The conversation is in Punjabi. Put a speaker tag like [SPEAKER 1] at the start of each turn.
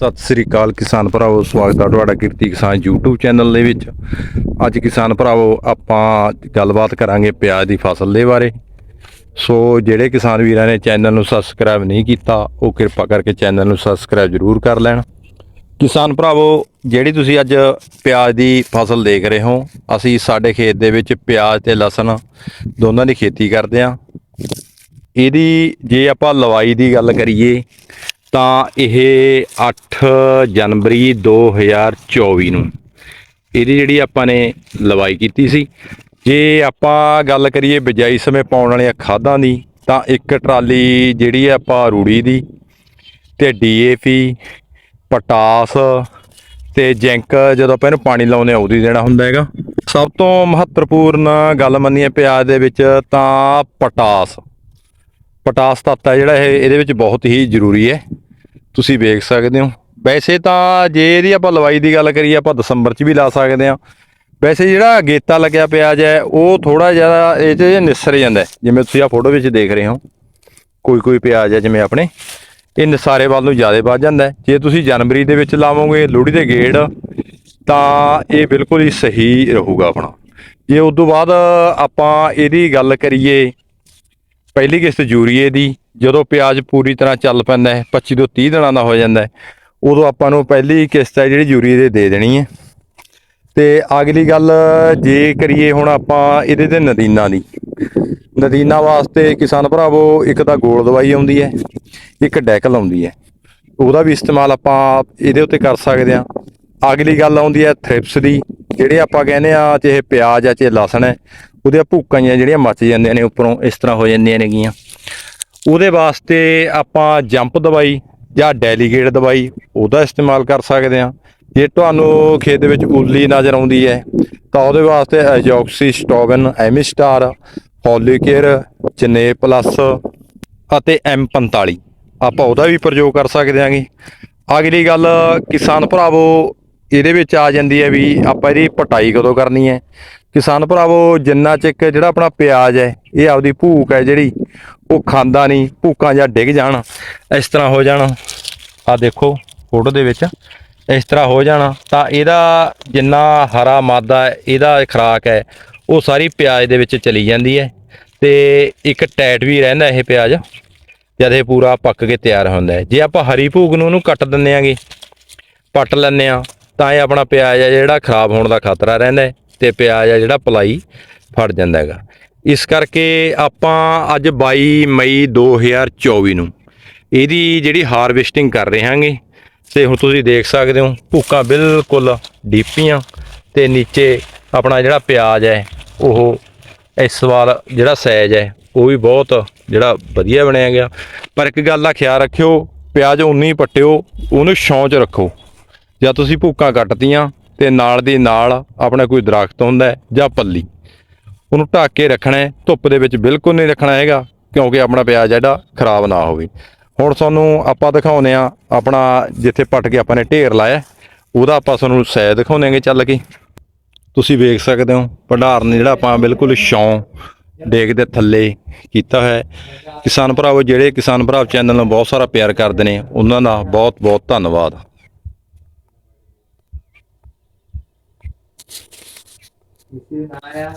[SPEAKER 1] ਸਤਿ ਸ੍ਰੀ ਅਕਾਲ ਕਿਸਾਨ ਭਰਾਵੋ, ਸਵਾਗਤ ਹੈ ਤੁਹਾਡਾ ਕਿਰਤੀ ਕਿਸਾਨ YouTube ਚੈਨਲ ਦੇ ਵਿੱਚ। ਅੱਜ ਕਿਸਾਨ ਭਰਾਵੋ, ਆਪਾਂ ਗੱਲਬਾਤ ਕਰਾਂਗੇ ਪਿਆਜ਼ ਦੀ ਫਸਲ ਦੇ ਬਾਰੇ। ਸੋ ਜਿਹੜੇ ਕਿਸਾਨ ਵੀਰਾਂ ਨੇ ਚੈਨਲ ਨੂੰ ਸਬਸਕ੍ਰਾਈਬ ਨਹੀਂ ਕੀਤਾ, ਉਹ ਕਿਰਪਾ ਕਰਕੇ ਚੈਨਲ ਨੂੰ ਸਬਸਕ੍ਰਾਈਬ ਜ਼ਰੂਰ ਕਰ ਲੈਣ। ਕਿਸਾਨ ਭਰਾਵੋ, ਜਿਹੜੀ ਤੁਸੀਂ ਅੱਜ ਪਿਆਜ਼ ਦੀ ਫਸਲ ਦੇਖ ਰਹੇ ਹੋ, ਅਸੀਂ ਸਾਡੇ ਖੇਤ ਦੇ ਵਿੱਚ ਪਿਆਜ਼ ਤੇ ਲਸਣ ਦੋਨਾਂ ਦੀ ਖੇਤੀ ਕਰਦੇ ਹਾਂ। ਇਹਦੀ ਜੇ ਆਪਾਂ ਲਵਾਈ ਦੀ ਗੱਲ ਕਰੀਏ ਤਾਂ ਇਹ 8 ਜਨਵਰੀ 2024 ਨੂੰ ਇਹਦੀ ਜਿਹੜੀ ਆਪਾਂ ਨੇ ਲਵਾਈ ਕੀਤੀ ਸੀ। ਜੇ ਆਪਾਂ ਗੱਲ ਕਰੀਏ ਬਿਜਾਈ ਸਮੇਂ ਪਾਉਣ ਵਾਲੀਆਂ ਖਾਦਾਂ ਦੀ, ਤਾਂ ਇੱਕ ਟਰਾਲੀ ਜਿਹੜੀ ਹੈ ਆਪਾਂ ਰੂੜੀ ਦੀ ਤੇ ਡੀਏਪੀ ਪਟਾਸ ਤੇ ਜਿੰਕ ਜਦੋਂ ਆਪਾਂ ਇਹਨੂੰ ਪਾਣੀ ਲਾਉਂਦੇ ਆ ਉਹਦੀ ਦੇਣਾ ਹੁੰਦਾ ਹੈਗਾ। ਸਭ ਤੋਂ ਮਹੱਤਵਪੂਰਨ ਗੱਲ ਮੰਨੀਏ ਪਿਆਜ਼ ਦੇ ਵਿੱਚ ਤਾਂ ਪਟਾਸ। ਪੋਟਾਸ ਤੱਤ ਹੈ ਜਿਹੜਾ ਇਹ, ਇਹਦੇ ਵਿੱਚ ਬਹੁਤ ਹੀ ਜ਼ਰੂਰੀ ਹੈ। ਤੁਸੀਂ ਵੇਖ ਸਕਦੇ ਹੋ। ਵੈਸੇ ਤਾਂ ਜੇ ਇਹਦੀ ਆਪਾਂ ਲਵਾਈ ਦੀ ਗੱਲ ਕਰੀਏ, ਆਪਾਂ ਦਸੰਬਰ 'ਚ ਵੀ ਲਾ ਸਕਦੇ ਹਾਂ। ਵੈਸੇ ਜਿਹੜਾ ਗੇਤਾ ਲੱਗਿਆ ਪਿਆਜ਼ ਹੈ ਉਹ ਥੋੜਾ ਜ਼ਿਆਦਾ ਇਹ 'ਚ ਨਿਸਰ ਜਾਂਦਾ ਜਿਵੇਂ ਤੁਸੀਂ ਆ ਫੋਟੋ ਵਿੱਚ ਦੇਖ ਰਹੇ ਹੋ, ਕੋਈ ਕੋਈ ਪਿਆਜ਼ ਹੈ ਜਿਵੇਂ ਆਪਣੇ, ਇਹ ਨਿਸਾਰੇ ਵੱਲ ਨੂੰ ਜ਼ਿਆਦਾ ਵੱਧ ਜਾਂਦਾ ਜੇ ਤੁਸੀਂ ਜਨਵਰੀ ਦੇ ਵਿੱਚ ਲਾਵੋਗੇ, ਲੋਹੜੀ ਦੇ ਗੇੜ, ਤਾਂ ਇਹ ਬਿਲਕੁਲ ਹੀ ਸਹੀ ਰਹੂਗਾ ਆਪਣਾ। ਜੇ ਉਸ ਤੋਂ ਬਾਅਦ ਆਪਾਂ ਇਹਦੀ ਗੱਲ ਕਰੀਏ, ਪਹਿਲੀ ਕਿਸ਼ਤ ਯੂਰੀਏ ਦੀ ਜਦੋਂ ਪਿਆਜ਼ ਪੂਰੀ ਤਰ੍ਹਾਂ ਚੱਲ ਪੈਂਦਾ ਹੈ 25 ਤੋਂ 30 ਦਿਨਾਂ ਦਾ ਹੋ ਜਾਂਦਾ ਹੈ, ਉਦੋਂ ਆਪਾਂ ਨੂੰ ਪਹਿਲੀ ਕਿਸ਼ਤ ਹੈ ਜਿਹੜੀ ਯੂਰੀਏ ਦੇ ਦੇ ਦੇਣੀ ਹੈ। ਤੇ ਅਗਲੀ ਗੱਲ, ਜੇ ਕਰੀਏ ਹੁਣ ਆਪਾਂ ਇਹਦੇ ਤੇ ਨਦੀਨਾ ਦੀ। ਨਦੀਨਾ ਵਾਸਤੇ ਕਿਸਾਨ ਭਰਾਵੋ, ਇੱਕ ਤਾਂ ਗੋਲ ਦਵਾਈ ਆਉਂਦੀ ਹੈ, ਇੱਕ ਡੈਕਲ ਆਉਂਦੀ ਹੈ। ਉਹਦਾ ਵੀ ਇਸਤੇਮਾਲ ਆਪਾਂ ਇਹਦੇ ਉੱਤੇ ਕਰ ਸਕਦੇ ਹਾਂ। ਅਗਲੀ ਗੱਲ ਆਉਂਦੀ ਹੈ ਥ੍ਰਿਪਸ ਦੀ, ਜਿਹੜੇ ਆਪਾਂ ਕਹਿੰਦੇ ਆ ਚਾਹੇ ਪਿਆਜ਼ ਆ ਚਾਹੇ ਲਸਣ ਹੈ, ਉਹਦੀਆਂ ਭੂਕਾਂ ਜਿਹੀਆਂ ਜਿਹੜੀਆਂ ਮੱਚ ਜਾਂਦੀਆਂ ਨੇ, ਉੱਪਰੋਂ ਇਸ ਤਰ੍ਹਾਂ ਹੋ ਜਾਂਦੀਆਂ ਨੇਗੀਆਂ। ਉਹਦੇ ਵਾਸਤੇ ਆਪਾਂ ਜੰਪ ਦਵਾਈ ਜਾਂ ਡੈਲੀਗੇਟ ਦਵਾਈ ਉਹਦਾ ਇਸਤੇਮਾਲ ਕਰ ਸਕਦੇ ਹਾਂ। ਜੇ ਤੁਹਾਨੂੰ ਖੇਤ ਦੇ ਵਿੱਚ ਉਲੀ ਨਜ਼ਰ ਆਉਂਦੀ ਹੈ, ਤਾਂ ਉਹਦੇ ਵਾਸਤੇ ਐਜੋਕਸੀ ਸਟੋਗਨ ਐਮਿਸਟਾਰ ਫੋਲਿਕੇਅਰ ਚਨੇ ਪਲੱਸ ਅਤੇ M45 ਆਪਾਂ ਉਹਦਾ ਵੀ ਪ੍ਰਯੋਗ ਕਰ ਸਕਦੇ ਹਾਂਗੇ। ਅਗਲੀ ਗੱਲ, ਕਿਸਾਨ ਭਰਾਵੋ, ਇਹਦੇ ਵਿੱਚ ਆ ਜਾਂਦੀ ਹੈ ਵੀ ਆਪਾਂ ਇਹਦੀ ਪਟਾਈ ਕਦੋਂ ਕਰਨੀ ਹੈ? ਕਿਸਾਨ ਭਰਾਵੋ, ਜਿੰਨਾ ਚਿਕ ਜਿਹੜਾ ਆਪਣਾ ਪਿਆਜ਼ ਹੈ, ਇਹ ਆਪਦੀ ਭੂਕ ਹੈ ਜਿਹੜੀ ਉਹ ਖਾਂਦਾ ਨਹੀਂ ਭੂਕਾਂ ਜਾਂ ਡਿੱਗ ਜਾਣ, ਇਸ ਤਰ੍ਹਾਂ ਹੋ ਜਾਣ। ਆ ਦੇਖੋ, ਫੋਟੋ ਦੇ ਵਿੱਚ, ਇਸ ਤਰ੍ਹਾਂ ਹੋ ਜਾਣਾ। ਤਾਂ ਇਹਦਾ ਜਿੰਨਾ ਹਰਾ ਮਾਦਾ ਇਹਦਾ ਖਰਾਕ ਹੈ, ਉਹ ਸਾਰੀ ਪਿਆਜ਼ ਦੇ ਵਿੱਚ ਚਲੀ ਜਾਂਦੀ ਹੈ। ਤੇ ਇੱਕ ਟੈਟ ਵੀ ਰਹਿੰਦਾ ਇਹ ਪਿਆਜ਼, ਜਦ ਇਹ ਪੂਰਾ ਪੱਕ ਕੇ ਤਿਆਰ ਹੁੰਦਾ ਹੈ। ਜੇ ਆਪਾਂ ਹਰੀ ਭੂਗ ਨੂੰ ਉਹਨੂੰ ਕੱਟ ਦਿੰਨੇ ਆਂਗੇ, ਪੱਟ ਲੈਂਦੇ ਆ ਤਾਂ ਇਹ ਆਪਣਾ ਪਿਆਜ਼ ਹੈ ਜਿਹੜਾ ਖਰਾਬ ਹੋਣ ਦਾ ਖਤਰਾ ਰਹਿੰਦਾ ਹੈ ਤੇ ਪਿਆਜ਼ ਹੈ ਜਿਹੜਾ ਪਲਾਈ ਫੜ ਜਾਂਦਾ ਹੈਗਾ। ਇਸ ਕਰਕੇ ਆਪਾਂ ਅੱਜ 22 ਮਈ 2024 ਨੂੰ ਇਹਦੀ ਜਿਹੜੀ ਹਾਰਵੈਸਟਿੰਗ ਕਰ ਰਹੇ ਹਾਂਗੇ ਤੇ ਹੁਣ ਤੁਸੀਂ ਦੇਖ ਸਕਦੇ ਹੋ ਭੁੱਕਾਂ ਬਿਲਕੁਲ ਡੀਪੀਆਂ ਤੇ ਨੀਚੇ ਆਪਣਾ ਜਿਹੜਾ ਪਿਆਜ਼ ਹੈ, ਉਹ ਇਸ ਵਾਰ ਜਿਹੜਾ ਸਾਈਜ਼ ਹੈ, ਉਹ ਵੀ ਬਹੁਤ ਜਿਹੜਾ ਵਧੀਆ ਬਣਿਆ ਗਿਆ। ਪਰ ਇੱਕ ਗੱਲ ਦਾ ਖਿਆਲ ਰੱਖਿਓ, ਪਿਆਜ਼ ਉਨੀ ਪੱਟਿਓ, ਉਹਨੂੰ ਛਾਂ ਰੱਖੋ। ਜਾਂ ਤੁਸੀਂ ਭੁੱਕਾਂ ਕੱਟਤੀਆਂ ਤੇ ਨਾਲ ਦੀ ਨਾਲ ਆਪਣਾ ਕੋਈ ਦਰਖਤ ਹੁੰਦਾ ਜਾਂ ਪੱਲੀ। ਉਹਨੂੰ ਢੱਕ ਕੇ ਰੱਖਣਾ ਹੈ, ਧੁੱਪ ਦੇ ਵਿੱਚ ਬਿਲਕੁਲ ਨਹੀਂ ਰੱਖਣਾ ਹੈਗਾ, ਕਿਉਂਕਿ ਆਪਣਾ ਪਿਆਜ਼ ਜਿਹੜਾ ਖਰਾਬ ਨਾ ਹੋਵੇ। ਹੁਣ ਤੁਹਾਨੂੰ ਆਪਾਂ ਦਿਖਾਉਨੇ ਆ ਆਪਣਾ ਜਿੱਥੇ ਪੱਟ ਕੇ ਆਪਾਂ ਨੇ ਢੇਰ ਲਾਇਆ ਉਹਦਾ ਆਪਾਂ ਤੁਹਾਨੂੰ ਸੈ ਦਿਖਾਉਣੇਗੇ ਚੱਲ ਕੇ। ਤੁਸੀਂ ਵੇਖ ਸਕਦੇ ਹੋ, ਭੰਡਾਰ ਨੇ ਜਿਹੜਾ ਆਪਾਂ ਬਿਲਕੁਲ ਛਾਂ ਡੇਕ ਦੇ ਥੱਲੇ ਕੀਤਾ ਹੈ। ਕਿਸਾਨ ਭਰਾਵੋ, ਜਿਹੜੇ ਕਿਸਾਨ ਭਰਾ ਚੈਨਲ ਨੂੰ ਬਹੁਤ ਸਾਰਾ ਪਿਆਰ ਕਰਦੇ ਨੇ, ਉਹਨਾਂ ਦਾ ਬਹੁਤ ਬਹੁਤ ਧੰਨਵਾਦ।
[SPEAKER 2] ਕਿਸੇ ਨਾ